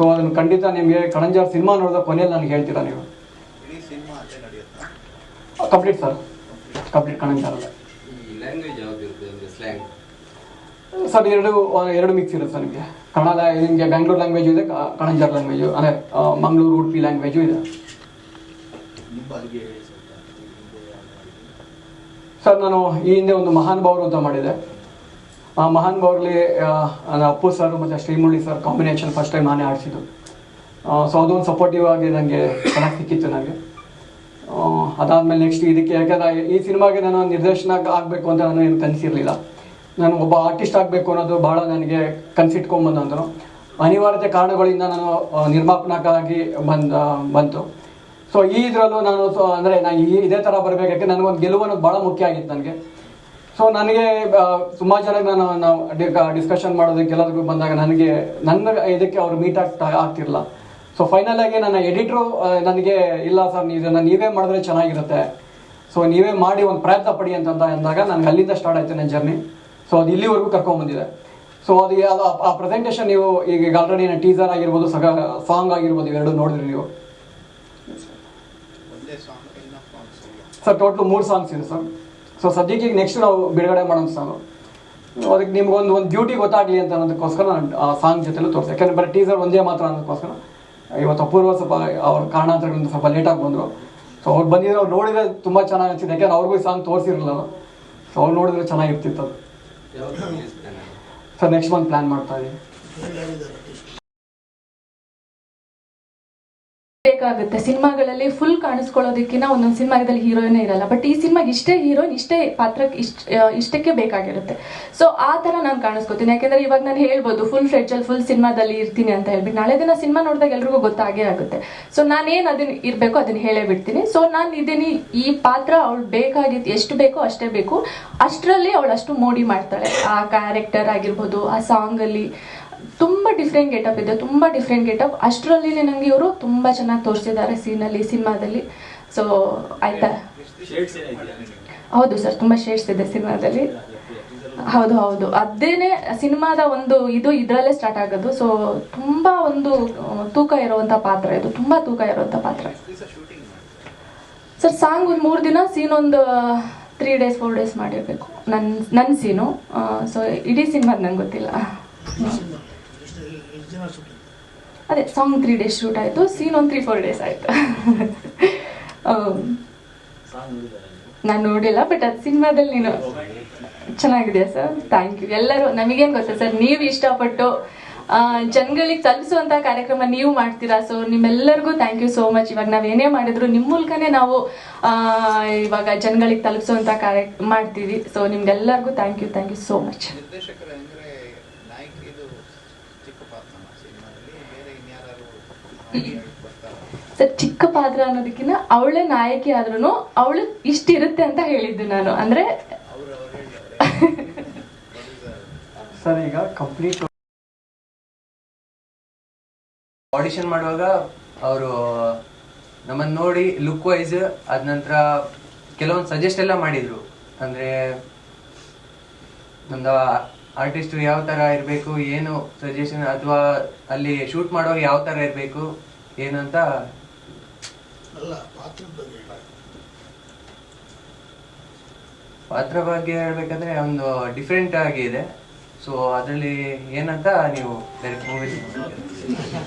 So ಅದನ್ನು ಖಂಡಿತ ನಿಮಗೆ ಕಣಂಜಾರ್ ಸಿನಿಮಾ ನೋಡಿದ ಕೊನೆಯಲ್ಲಿ ನನಗೆ ಹೇಳ್ತೀರಾ ನೀವು? Complete sir complete Kananjar sir ಎರಡು ಎರಡು ಮಿಕ್ಸ್ ಇರುತ್ತೆ ಸರ್ ನಿಮಗೆ. ಕನ್ನಡ ನಿಮಗೆ ಬ್ಯಾಂಗ್ಳೂರ್ ಲ್ಯಾಂಗ್ವೇಜ್ ಇದೆ ಕಣಂಜಾರ್ ಲ್ಯಾಂಗ್ವೇಜು ಅಂದರೆ ಮಂಗಳೂರು ಉಡುಪಿ ಲ್ಯಾಂಗ್ವೇಜು ಇದೆ? ಸರ್ ನಾನು ಈ ಹಿಂದೆ ಒಂದು ಮಹಾನ್ ಭಾವರು ಅಂತ ಮಾಡಿದೆ. ಮಹಾನ್ ಗೌರ್ಲಿ ಅಪ್ಪು ಸರ್ ಮತ್ತು Srimurali sir combination first time ನಾನೇ ಆಡಿಸಿದ್ದು. ಸೊ ಅದೊಂದು ಸಪೋರ್ಟಿವ್ ಆಗಿ ನನಗೆ ಚೆನ್ನಾಗಿ ಸಿಕ್ಕಿತ್ತು ನನಗೆ ಅದಾದಮೇಲೆ ನೆಕ್ಸ್ಟ್ ಇದಕ್ಕೆ ಯಾಕಂದರೆ ಈ ಸಿನಿಮಾಗೆ ನಾನು ನಿರ್ದೇಶನ ಆಗಬೇಕು ಅಂತ ನಾನು ಏನು ಕನಸಿರಲಿಲ್ಲ. ನಾನು ಒಬ್ಬ ಆರ್ಟಿಸ್ಟ್ ಆಗಬೇಕು ಅನ್ನೋದು ಭಾಳ ನನಗೆ ಕನಸಿಟ್ಕೊಂಬಂದಂದ್ರು ಅನಿವಾರ್ಯತೆ ಕಾರಣಗಳಿಂದ ನಾನು ನಿರ್ಮಾಪನಕ್ಕಾಗಿ ಬಂದ, ಬಂತು. ಸೊ ಈ ಇದರಲ್ಲೂ ನಾನು ಸೊ ಅಂದರೆ ನಾನು ಈ, ಇದೇ ಥರ ಬರಬೇಕು ನನಗೊಂದು ಗೆಲುವು ಅನ್ನೋದು ಭಾಳ ಮುಖ್ಯ ಆಗಿತ್ತು ನನಗೆ. ಸೊ ನನಗೆ ಸುಮಾರು ಜನ ನಾನು ನಾವು ಡಿಸ್ಕಷನ್ ಮಾಡೋದಕ್ಕೆ ಎಲ್ಲದಕ್ಕೂ ಬಂದಾಗ ನನಗೆ ನನ್ನ ಇದಕ್ಕೆ ಅವ್ರು ಮೀಟ್ ಆಗ್ತಾ ಆಗ್ತಿರಲ್ಲ ಸೊ ಫೈನಲ್ ಆಗಿ ನನ್ನ ಎಡಿಟ್ರು ನನಗೆ ಇಲ್ಲ ಸರ್ ನೀವು ಇದನ್ನ ನೀವೇ ಮಾಡಿದ್ರೆ ಚೆನ್ನಾಗಿರುತ್ತೆ. ಸೊ ನೀವೇ ಮಾಡಿ ಒಂದು ಪ್ರಯತ್ನ ಪಡಿ ಅಂತ ಅಂದಾಗ ನನಗೆ ಅಲ್ಲಿಂದ ಸ್ಟಾರ್ಟ್ ಆಯ್ತು ನನ್ನ ಜರ್ನಿ ಸೊ ಅದು ಇಲ್ಲಿವರೆಗೂ ಕರ್ಕೊಂಡ್ಬಂದಿದೆ ಸೊ ಅದು ಅದು ಆ- ಪ್ರೆಸೆಂಟೇಶನ್ ಪ್ರೆಸೆಂಟೇಷನ್ ನೀವು ಈಗ ಆಲ್ರೆಡಿ ಟೀಸರ್ ಆಗಿರ್ಬೋದು ಸಗ ಸಾಂಗ್ ಆಗಿರ್ಬೋದು ಇವೆರಡು ನೋಡಿದ್ರಿ ನೀವು. ಸರ್ ಟೋಟಲ್ ಮೂರು ಸಾಂಗ್ಸ್ ಇದೆ ಸರ್ ಸೊ ಸದ್ಯಕ್ಕೆ ಈಗ ನೆಕ್ಸ್ಟ್ ನಾವು ಬಿಡುಗಡೆ ಮಾಡೋಣ ಸಾಂಗ್ ಅದಕ್ಕೆ ನಿಮ್ಗೆ ಒಂದು ಒಂದು ಡ್ಯೂಟಿ ಗೊತ್ತಾಗಲಿ ಅಂತ ಅನ್ನೋದಕ್ಕೋಸ್ಕರ ನಾನು ಆ ಸಾಂಗ್ ಜೊತೆಲೂ ತೋರಿಸ್ತೀನಿ ಯಾಕಂದರೆ ಬರೀ ಟೀಸರ್ ಒಂದೇ ಮಾತ್ರ ಅನ್ನೋದಕ್ಕೋಸ್ಕರ. ಇವತ್ತು ಅಪೂರ್ವ ಸ್ವಲ್ಪ ಅವ್ರ ಕಾರಣಾಂತರಗಳಿಂದ ಸ್ವಲ್ಪ ಲೇಟಾಗಿ ಬಂದರು. ಸೊ ಅವ್ರು ಬಂದಿದ್ರೆ ಅವ್ರು ನೋಡಿದ್ರೆ ತುಂಬ ಚೆನ್ನಾಗಿ ಅನಿಸಿದೆ. ಯಾಕಂದ್ರೆ ಅವ್ರಿಗೂ ಈ ಸಾಂಗ್ ತೋರಿಸಿರಲಿಲ್ಲ ಸೊ ಅವ್ರು ನೋಡಿದ್ರೆ ಚೆನ್ನಾಗಿರ್ತಿತ್ತು ಅದು. ಸರ್ ನೆಕ್ಸ್ಟ್ ಮಂತ್ ಪ್ಲ್ಯಾನ್ ಮಾಡ್ತಾ ಇದ್ದೀವಿ ಬೇಕಾಗುತ್ತೆ. ಸಿನಿಮಾಗಳಲ್ಲಿ ಫುಲ್ ಕಾಣಿಸ್ಕೊಳ್ಳೋದಕ್ಕಿಂತ ಒಂದೊಂದು ಸಿನಿಮಾದಲ್ಲಿ ಹೀರೋಯಿನ್ ಇರಲ್ಲ. ಬಟ್ ಈ ಸಿನಿಮಾಗೆ ಇಷ್ಟೇ ಹೀರೋಯಿನ್ ಇಷ್ಟೇ ಪಾತ್ರಕ್ಕೆ ಇಷ್ಟ ಇಷ್ಟಕ್ಕೆ ಬೇಕಾಗಿರುತ್ತೆ. ಸೊ ಆ ಥರ ನಾನು ಕಾಣಿಸ್ಕೊತೀನಿ. ಯಾಕೆಂದ್ರೆ ಇವಾಗ ನಾನು ಹೇಳ್ಬೋದು ಫುಲ್ ಫ್ರೆಡ್ಜಲ್ಲಿ ಫುಲ್ ಸಿನಿಮಾದಲ್ಲಿ ಇರ್ತೀನಿ ಅಂತ ಹೇಳ್ಬಿಟ್ಟು. ನಾಳೆ ದಿನ ಸಿನಿಮಾ ನೋಡಿದಾಗ ಎಲ್ರಿಗೂ ಗೊತ್ತಾಗೇ ಆಗುತ್ತೆ. ಸೊ ನಾನೇನು ಅದನ್ನ ಇರಬೇಕು ಅದನ್ನ ಹೇಳೇ ಬಿಡ್ತೀನಿ. ಸೊ ನಾನು ಇದೀನಿ, ಈ ಪಾತ್ರ ಅವಳು ಬೇಕಾಗಿದ್ದು ಎಷ್ಟು ಬೇಕೋ ಅಷ್ಟೇ ಬೇಕು. ಅಷ್ಟರಲ್ಲಿ ಅವಳು ಅಷ್ಟು ಮೋಡಿ ಮಾಡ್ತಾಳೆ. ಆ ಕ್ಯಾರೆಕ್ಟರ್ ಆಗಿರ್ಬೋದು, ಆ ಸಾಂಗಲ್ಲಿ ತುಂಬ ಡಿಫ್ರೆಂಟ್ ಗೆಟಪ್ ಇದೆ, ತುಂಬ ಡಿಫ್ರೆಂಟ್ ಗೆಟಪ್ ಅಷ್ಟರಲ್ಲಿ ನನಗೆ ಇವರು ತುಂಬ ಚೆನ್ನಾಗಿ ತೋರಿಸಿದ್ದಾರೆ ಸೀನಲ್ಲಿ ಸಿನಿಮಾದಲ್ಲಿ. ಸೊ ಆಯ್ತಾ? ಹೌದು ಸರ್ ತುಂಬ ಶೇಡ್ಸ್ ಇದೆ ಸಿನಿಮಾದಲ್ಲಿ. ಹೌದು ಹೌದು. ಅದೇನೆ ಸಿನಿಮಾದ ಒಂದು ಇದು ಇದರಲ್ಲೇ ಸ್ಟಾರ್ಟ್ ಆಗೋದು. ಸೊ ತುಂಬ ಒಂದು ತೂಕ ಇರುವಂಥ ಪಾತ್ರ ಇದು. ತುಂಬ ತೂಕ ಇರುವಂಥ ಪಾತ್ರ. ಸರ್ ಸಾಂಗ್ ಒಂದು ಮೂರು ದಿನ ಸೀನ್ ಒಂದು ತ್ರೀ ಡೇಸ್ ಫೋರ್ ಡೇಸ್ ಮಾಡಿರಬೇಕು. ನನ್ನ ನನ್ನ ಸೀನು ಸೊ ಇಡೀ ಸಿನಿಮಾದ ನಂಗೆ ಗೊತ್ತಿಲ್ಲ. ಅದೇ ಸಾಂಗ್ ತ್ರೀ ಡೇಸ್ ಶೂಟ್ ಆಯಿತು ಸೀನ್ ಒಂದು ತ್ರೀ ಫೋರ್ ಡೇಸ್ ಆಯಿತು. ನಾನು ನೋಡಿಲ್ಲ ಬಟ್ ಅದು ಸಿನಿಮಾದಲ್ಲಿ ನೀನು ಚೆನ್ನಾಗಿದೆ ಸರ್ ಥ್ಯಾಂಕ್ ಯು ಎಲ್ಲರೂ ನಮಗೇನು ಗೊತ್ತಾ ಸರ್ ನೀವು ಇಷ್ಟಪಟ್ಟು ಜನಗಳಿಗೆ ತಲುಪಿಸುವಂಥ ಕಾರ್ಯಕ್ರಮ ನೀವು ಮಾಡ್ತೀರಾ ಸೊ ನಿಮ್ಮೆಲ್ಲರಿಗೂ ಥ್ಯಾಂಕ್ ಯು ಸೋ ಮಚ್ ಇವಾಗ ನಾವು ಏನೇ ಮಾಡಿದ್ರು ನಿಮ್ಮ ಮೂಲಕನೇ ನಾವು ಇವಾಗ ಜನಗಳಿಗೆ ತಲುಪಿಸುವಂಥ ಕಾರ್ಯ ಮಾಡ್ತೀವಿ. ಸೊ ನಿಮ್ಗೆಲ್ಲರಿಗೂ thank you thank you so much ನಿರ್ದೇಶಕರು ಅಂದ್ರೆ ನಾಯಕ ಇದು ಚಿಕ್ಕ ಪಾತ್ರ ಸಿನಿಮಾದಲ್ಲಿ ಬೇರೆ ಇನ್ಯಾರು ನಾಯಕಿಯಾಗಿ ಬರ್ತಾರ ಸರ್ ಚಿಕ್ಕ ಪಾತ್ರ ಅನ್ನೋದಕ್ಕಿಂತ ಅವಳೇ ನಾಯಕಿ ಆದ್ರೂ ಅವಳು ಇಷ್ಟಿರುತ್ತೆ ಅಂತ ಹೇಳಿದ್ದು ನಾನು. ಅಂದ್ರೆ ಸರ್ ಈಗ ಕಂಪ್ಲೀಟ್ ಆಡಿಷನ್ ಮಾಡುವಾಗ ಅವರು ನಮ್ಮನ್ನು ನೋಡಿ ಲುಕ್ ವೈಸ್ ಅದ ನಂತರ ಕೆಲವೊಂದು ಸಜೆಸ್ಟ್ ಎಲ್ಲ ಮಾಡಿದ್ರು. ಅಂದ್ರೆ ನಮ್ದು ಆರ್ಟಿಸ್ಟ್ ಯಾವ ತರ ಇರಬೇಕು ಏನು ಸಜೆಷನ್ ಅಥವಾ ಅಲ್ಲಿ ಶೂಟ್ ಮಾಡುವಾಗ ಯಾವ ತರ ಇರಬೇಕು ಏನು ಅಂತ ಪಾತ್ರ ಬಗ್ಗೆ ಹೇಳ್ಬೇಕಂದ್ರೆ ಒಂದು ಡಿಫ್ರೆಂಟ್ ಆಗಿ ಇದೆ. ಸೊ ಅದರಲ್ಲಿ ಏನಂತ ನೀವು ಡೈರೆಕ್ಟ್ ಮೂವೀಸ್